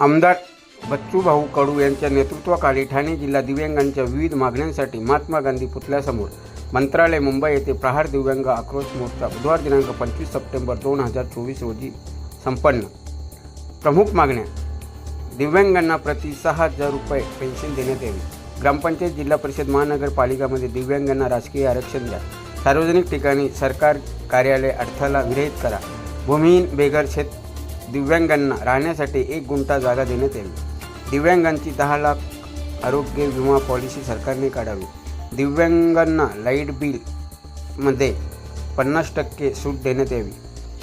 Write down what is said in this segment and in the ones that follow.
आमदार बच्चूभाऊ कडू यांच्या नेतृत्वाखाली ठाणे जिल्हा दिव्यांगांच्या विविध मागण्यांसाठी महात्मा गांधी पुतळ्यासमोर मंत्रालय मुंबई येथे प्रहार दिव्यांग आक्रोश मोर्चा बुधवार दिनांक पंचवीस सप्टेंबर दोन हजार चोवीस रोजी संपन्न. प्रमुख मागण्या दिव्यांगांना प्रति सहा हजार रुपये पेन्शन देण्यात यावी. ग्रामपंचायत जिल्हा परिषद महानगरपालिकामध्ये दिव्यांगांना राजकीय आरक्षण द्या. सार्वजनिक ठिकाणी सरकार कार्यालय अडथळा विरहित करा. भूमिहीन बेघर शेत दिव्यांगांना राहण्यासाठी एक गुंठा जागा देण्यात यावी दिव्यांगांची दहा लाख आरोग्य विमा पॉलिसी सरकारने काढावी. दिव्यांगांना लाइट बिलमध्ये पन्नास टक्के सूट देण्यात यावी.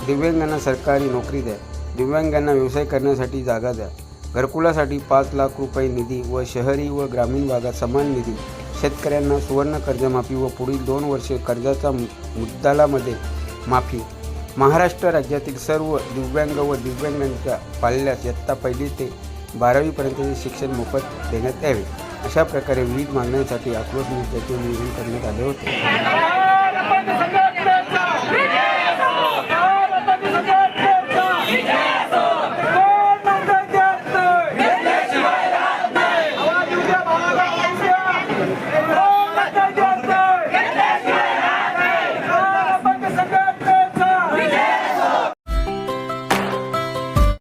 दिव्यांगांना सरकारी नोकरी द्या. दिव्यांगांना व्यवसाय करण्यासाठी जागा द्या. घरकुलासाठी पाच लाख रुपये निधी व शहरी व ग्रामीण भागात समान निधी. शेतकऱ्यांना सुवर्ण कर्जमाफी व पुढील दोन वर्षे कर्जाचा मु- माफी. महाराष्ट्र राज्यातील सर्व दिव्यांग व दिव्यांगांच्या पाल्यास इयत्ता पहिली ते बारावीपर्यंतचे शिक्षण मोफत देण्यात यावे. अशा प्रकारे विविध मागण्यांसाठी आक्रोश मोर्चाचे नियोजन करण्यात आले होते.